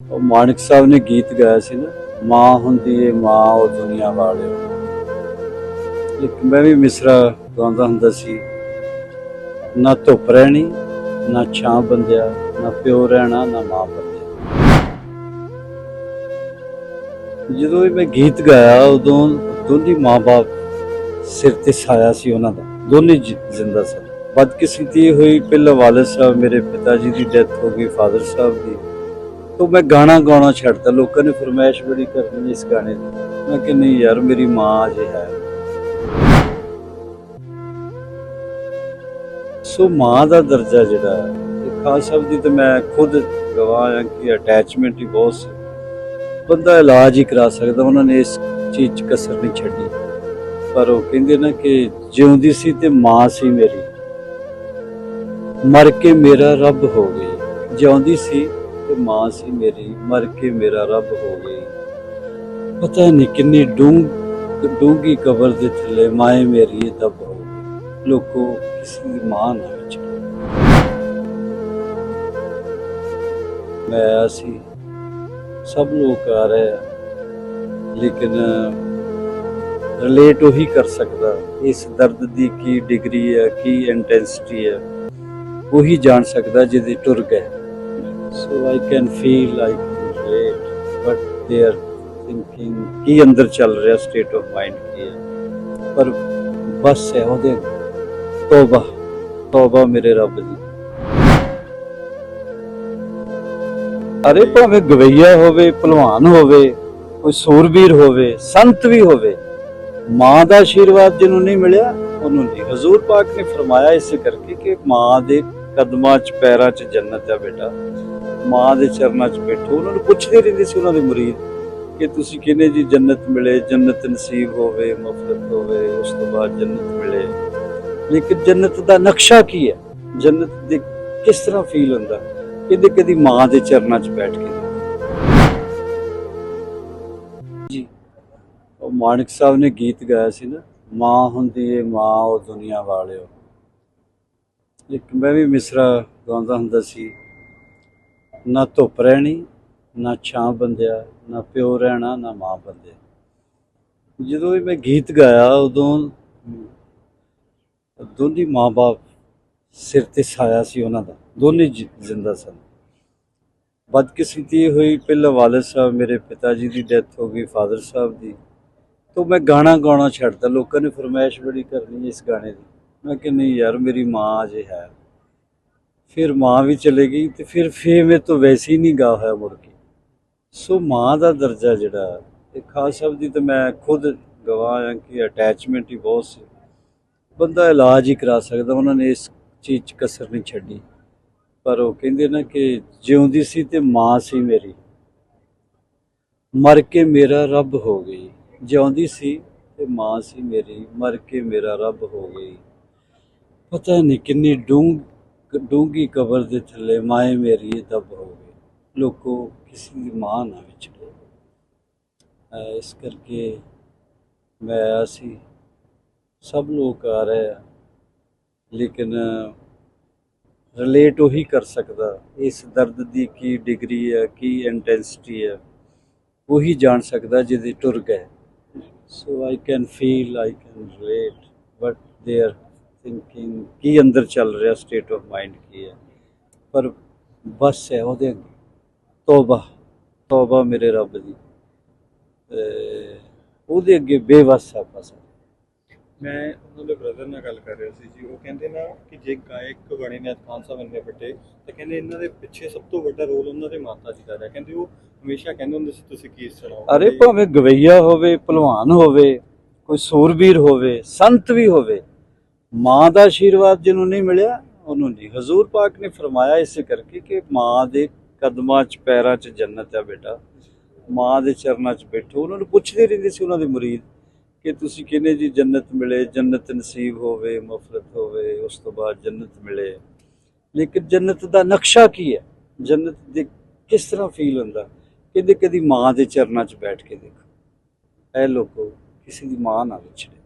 ਉਹ ਮਾਨਕ ਸਾਹਿਬ ਨੇ ਗੀਤ ਗਾਇਆ ਸੀ ਨਾ, ਮਾਂ ਹੁੰਦੀ ਏ ਮਾਂ ਉਹ ਦੁਨੀਆ ਵਾਲਿਓ। ਇੱਕ ਮੈਂ ਵੀ ਮਿਸਰਾ ਗਾਉਂਦਾ ਹੁੰਦਾ ਸੀ, ਨਾ ਧੁੱਪ ਰਹਿਣੀ, ਨਾ ਛਾਂ ਬੰਦਿਆ, ਨਾ ਪਿਓ ਰਹਿਣਾ, ਨਾ ਮਾਂ ਬੰਦਿਆ। ਜਦੋਂ ਵੀ ਮੈਂ ਗੀਤ ਗਾਇਆ, ਉਦੋਂ ਦੋਨੇ ਮਾਂ-ਬਾਪ ਸਿਰ ਤੇ ਸਾਇਆ ਸੀ ਉਹਨਾਂ ਦਾ, ਦੋਨੇ ਜ਼ਿੰਦਾ ਸਨ। ਬਦਕਿਸਮਤੀ ਹੋਈ, ਪਹਿਲਾਂ ਵਾਲਦ ਸਾਹਿਬ ਮੇਰੇ ਪਿਤਾ ਜੀ ਦੀ ਡੈਥ ਹੋ ਗਈ, ਫਾਦਰ ਸਾਹਿਬ ਦੀ। ਤੋਂ ਮੈਂ ਗਾਣਾ ਗਾਉਣਾ ਛੱਡਤਾ ਲੋਕਾਂ ਨੇ ਫਰਮਾਇਸ਼ ਬੜੀ ਕਰਨੀ ਇਸ ਗਾਣੇ ਦੀ। ਮੈਂ ਕਿ ਨਹੀਂ ਯਾਰ ਮੇਰੀ ਮਾਂ ਅਜੇ ਹੈ। ਸੋ ਮਾਂ ਦਾ ਦਰਜਾ ਜਿਹੜਾ ਹੈ, ਖਾਸ ਸਾਹਿਬ ਦੀ ਤੇ ਮੈਂ ਖੁਦ ਗਵਾਹ ਹਾਂ ਕਿ ਅਟੈਚਮੈਂਟ ਹੀ ਬਹੁਤ ਸੀ। ਬੰਦਾ ਇਲਾਜ ਹੀ ਕਰਾ ਸਕਦਾ ਉਹਨਾਂ ਨੇ ਇਸ ਚੀਜ਼ 'ਚ ਕਸਰ ਨਹੀਂ ਛੱਡੀ। ਪਰ ਉਹ ਕਹਿੰਦੇ ਨਾ ਕਿ ਜਿਉਂਦੀ ਸੀ ਤੇ ਮਾਂ ਸੀ ਮੇਰੀ। ਮਰ ਕੇ ਮੇਰਾ ਰੱਬ ਹੋ ਗਈ। ਜਿਉਂਦੀ ਸੀ ਤੇ ਮਾਂ ਸੀ ਮੇਰੀ, ਮਰ ਕੇ ਮੇਰਾ ਰੱਬ ਹੋ ਗਈ। ਪਤਾ ਨਹੀਂ ਕਿੰਨੀ ਡੂੰਘ ਡੂੰਗੀ ਕਬਰ ਦੇ ਥੱਲੇ ਮਾਏ ਮੇਰੀ ਇਹ ਦਬ ਹੋ ਗਈ। ਲੋਕੋ ਕਿਸੇ ਦੀ ਮਾਂ ਨਾ ਵਿਛੜੇ ਮੈਂ ਆਇਆ ਸੀ ਸਭ ਲੋਕ ਆ ਰਹੇ ਆ ਲੇਕਿਨ ਰਿਲੇਟ ਉਹੀ ਕਰ ਸਕਦਾ। ਇਸ ਦਰਦ ਦੀ ਕੀ ਡਿਗਰੀ ਹੈ, ਕੀ ਇੰਟੈਂਸਿਟੀ ਹੈ, ਉਹੀ ਜਾਣ ਸਕਦਾ ਜਿਹਦੇ ਟੁਰ ਗਏ। So I can feel I can but they are thinking ਕੀ ਅੰਦਰ ਚੱਲ ਰਿਹਾ ਸਟੇਟ ਆਫ ਮਾਈਂਡ ਕੀ ਹੈ ਪਰ ਬਸ ਹੈ ਉਹਦੇ ਤੋਬਾ ਤੋਬਾ ਮੇਰੇ ਰੱਬ ਦੀ ਅਰੇ ਭਾਵੇਂ ਗਵਈਆ ਹੋਵੇ ਭਲਵਾਨ ਹੋਵੇ ਕੋਈ ਸੂਰਬੀਰ ਹੋਵੇ ਸੰਤ ਵੀ ਹੋਵੇ ਮਾਂ ਦਾ ਆਸ਼ੀਰਵਾਦ ਜਿਹਨੂੰ ਨਹੀਂ ਮਿਲਿਆ ਉਹਨੂੰ ਨਹੀਂ ਹਜ਼ੂਰ ਪਾਕ ਨੇ ਫਰਮਾਇਆ ਇਸ ਕਰਕੇ ਕਿ ਮਾਂ ਦੇ ਕਦਮਾਂ 'ਚ, ਪੈਰਾਂ 'ਚ ਜੰਨਤ ਹੈ ਬੇਟਾ। ਮਾਂ ਦੇ ਚਰਨਾਂ 'ਚ ਬੈਠੋ। ਉਹਨਾਂ ਨੂੰ ਪੁੱਛਦੇ ਰਹਿੰਦੇ ਸੀ ਉਹਨਾਂ ਦੇ ਮੁਰੀਦ ਕਿ ਤੁਸੀਂ ਕਿਹਨੇ ਜੀ ਜੰਨਤ ਮਿਲੇ? ਜੰਨਤ ਨਸੀਬ ਹੋਵੇ ਮਫਰਤ ਹੋਵੇ, ਉਸ ਤੋਂ ਬਾਅਦ ਜੰਨਤ ਮਿਲੇ। ਲੇਕਿਨ ਜੰਨਤ ਦਾ ਨਕਸ਼ਾ ਕੀ ਹੈ? ਜੰਨਤ ਦੇ ਕਿਸ ਤਰ੍ਹਾਂ ਫੀਲ ਹੁੰਦਾ? ਕਿਤੇ ਕਦੀ ਮਾਂ ਦੇ ਚਰਨਾਂ 'ਚ ਬੈਠ ਕੇ। ਜੀ, ਉਹ ਮਾਨਕ ਸਾਹਿਬ ਨੇ ਗੀਤ ਗਾਇਆ ਸੀ ਨਾ, ਮਾਂ ਹੁੰਦੀ ਏ ਮਾਂ ਉਹ ਦੁਨੀਆ ਵਾਲਿਓ। ਇੱਕ ਮੈਂ ਵੀ ਮਿਸਰਾ ਗਾਉਂਦਾ ਹੁੰਦਾ ਸੀ। ਨਾ ਧੁੱਪ ਰਹਿਣੀ, ਨਾ ਛਾਂ ਬੰਦਿਆ, ਨਾ ਪਿਓ ਰਹਿਣਾ, ਨਾ ਮਾਂ ਬੰਦਿਆ। ਜਦੋਂ ਵੀ ਮੈਂ ਗੀਤ ਗਾਇਆ, ਉਦੋਂ ਦੋਨੇ ਮਾਂ-ਬਾਪ ਸਿਰ ਤੇ ਸਾਇਆ ਸੀ ਉਹਨਾਂ ਦਾ। ਦੋਨੇ ਜਿ- ਜ਼ਿੰਦਾ ਸਨ। ਬਦਕਿਸਮਤੀ ਹੋਈ ਪਹਿਲਾਂ ਵਾਲਦ ਸਾਹਿਬ, ਮੇਰੇ ਪਿਤਾ ਜੀ ਦੀ ਡੈਥ ਹੋ ਗਈ, ਫਾਦਰ ਸਾਹਿਬ ਦੀ। ਤੋਂ ਮੈਂ ਗਾਣਾ ਗਾਉਣਾ ਛੱਡਤਾ। ਲੋਕਾਂ ਨੇ ਫਰਮਾਇਸ਼ ਬੜੀ ਕਰਨੀ ਇਸ ਗਾਣੇ ਦੀ। ਮੈਂ ਕਿ ਨਹੀਂ ਯਾਰ, ਮੇਰੀ ਮਾਂ ਅਜੇ ਹੈ। ਫਿਰ ਮਾਂ ਵੀ ਚਲੇ ਗਈ ਤੇ ਫਿਰ ਫੇ ਮੇ ਤੋਂ ਵੈਸੇ ਹੀ ਨਹੀਂ ਗਾ ਹੋਇਆ ਮੁੜ ਕੇ। ਸੋ ਮਾਂ ਦਾ ਦਰਜਾ ਜਿਹੜਾ ਇਹ ਖਾਸ ਸਾਹਿਬ ਦੀ ਤੇ ਮੈਂ ਖੁਦ ਗਵਾਹ ਹਾਂ ਕਿ ਅਟੈਚਮੈਂਟ ਹੀ ਬਹੁਤ ਸੀ। ਬੰਦਾ ਇਲਾਜ ਹੀ ਕਰਾ ਸਕਦਾ, ਉਹਨਾਂ ਨੇ ਇਸ ਚੀਜ਼ 'ਚ ਕਸਰ ਨਹੀਂ ਛੱਡੀ। ਪਰ ਉਹ ਕਹਿੰਦੇ ਨਾ ਕਿ ਜਿਉਂਦੀ ਸੀ ਤੇ ਮਾਂ ਸੀ ਮੇਰੀ। ਮਰ ਕੇ ਮੇਰਾ ਰੱਬ ਹੋ ਗਈ। ਜਿਉਂਦੀ ਸੀ ਤੇ ਮਾਂ ਸੀ ਮੇਰੀ। ਮਰ ਕੇ ਮੇਰਾ ਰੱਬ ਹੋ ਗਈ। ਪਤਾ ਨਹੀਂ ਕਿੰਨੀ ਡੂੰਘ ਡੂੰਗੀ ਕਬਰ ਦੇ ਥੱਲੇ ਮਾਏ ਮੇਰੀ ਇਹ ਦਬ ਹੋ ਗਈ। ਲੋਕੋ ਕਿਸੇ ਦੀ ਮਾਂ ਨਾ ਵਿਛੜੇ ਇਸ ਕਰਕੇ ਮੈਂ ਆਇਆ ਸੀ। ਸਭ ਲੋਕ ਆ ਰਹੇ ਆ, ਲੇਕਿਨ ਰਿਲੇਟ ਉਹੀ ਕਰ ਸਕਦਾ। ਇਸ ਦਰਦ ਦੀ ਕੀ ਡਿਗਰੀ ਹੈ ਕੀ ਇੰਟੈਂਸਿਟੀ ਹੈ ਉਹੀ ਜਾਣ ਸਕਦਾ ਜਿਹਦੇ ਟੁਰ ਗਏ। So I can feel I can relate but they are thinking ਕੀ ਅੰਦਰ ਚੱਲ ਰਿਹਾ ਸਟੇਟ ਆਫ ਮਾਈਂਡ ਕੀ ਹੈ। ਪਰ ਬਸ ਹੈ ਉਹਦੇ ਅੱਗੇ। ਤੋਬਾ ਤੋਬਾ ਮੇਰੇ ਰੱਬ ਦੀ। ਉਹਦੇ ਅੱਗੇ ਬੇਵਸ ਹੈ ਬਸ। ਮੈਂ ਉਹਨਾਂ ਦੇ ਬ੍ਰਦਰ ਨਾਲ ਗੱਲ ਕਰ ਰਿਹਾ ਸੀ ਜੀ। ਉਹ ਕਹਿੰਦੇ ਨਾ ਕਿ ਜੇ ਗਾਇਕ ਬਣੇ ਨੇ ਖਾਨ ਸਾਹਿਬ ਇੰਨੇ ਵੱਡੇ ਤਾਂ ਕਹਿੰਦੇ ਇਹਨਾਂ ਦੇ ਪਿੱਛੇ ਸਭ ਤੋਂ ਵੱਡਾ ਰੋਲ ਉਹਨਾਂ ਦੇ ਮਾਤਾ ਜੀ ਦਾ ਹੈ ਕਹਿੰਦੇ ਉਹ ਹਮੇਸ਼ਾ ਕਹਿੰਦੇ ਹੁੰਦੇ ਸੀ ਤੁਸੀਂ ਕੀ ਸੁਣਾਓ ਅਰੇ ਭਾਵੇਂ ਗਵਈਆ ਹੋਵੇ ਪਹਿਲਵਾਨ ਹੋਵੇ ਕੋਈ ਸੂਰਬੀਰ ਹੋਵੇ ਸੰਤ ਵੀ ਹੋਵੇ ਮਾਂ ਦਾ ਆਸ਼ੀਰਵਾਦ ਜਿਹਨੂੰ ਨਹੀਂ ਮਿਲਿਆ, ਉਹਨੂੰ ਨਹੀਂ। ਹਜ਼ੂਰ ਪਾਕ ਨੇ ਫਰਮਾਇਆ ਇਸੇ ਕਰਕੇ ਕਿ ਮਾਂ ਦੇ ਕਦਮਾਂ 'ਚ, ਪੈਰਾਂ 'ਚ ਜੰਨਤ ਹੈ ਬੇਟਾ। ਮਾਂ ਦੇ ਚਰਨਾਂ 'ਚ ਬੈਠੋ। ਉਹਨਾਂ ਨੂੰ ਪੁੱਛਦੇ ਰਹਿੰਦੇ ਸੀ ਉਹਨਾਂ ਦੇ ਮੁਰੀਦ ਕਿ ਤੁਸੀਂ ਕਿਹਨੇ ਜੀ ਜੰਨਤ ਮਿਲੇ? ਜੰਨਤ ਨਸੀਬ ਹੋਵੇ, ਮਫਰਤ ਹੋਵੇ, ਉਸ ਤੋਂ ਬਾਅਦ ਜੰਨਤ ਮਿਲੇ। ਲੇਕਿਨ ਜੰਨਤ ਦਾ ਨਕਸ਼ਾ ਕੀ ਹੈ? ਜੰਨਤ ਦੇ ਕਿਸ ਤਰ੍ਹਾਂ ਫੀਲ ਹੁੰਦਾ? ਕਹਿੰਦੇ ਕਦੀ ਮਾਂ ਦੇ ਚਰਨਾਂ 'ਚ ਬੈਠ ਕੇ ਦੇਖੋ। ਇਹ ਲੋਕੋ ਕਿਸੇ ਦੀ ਮਾਂ ਨਾ ਵਿਛੜੇ।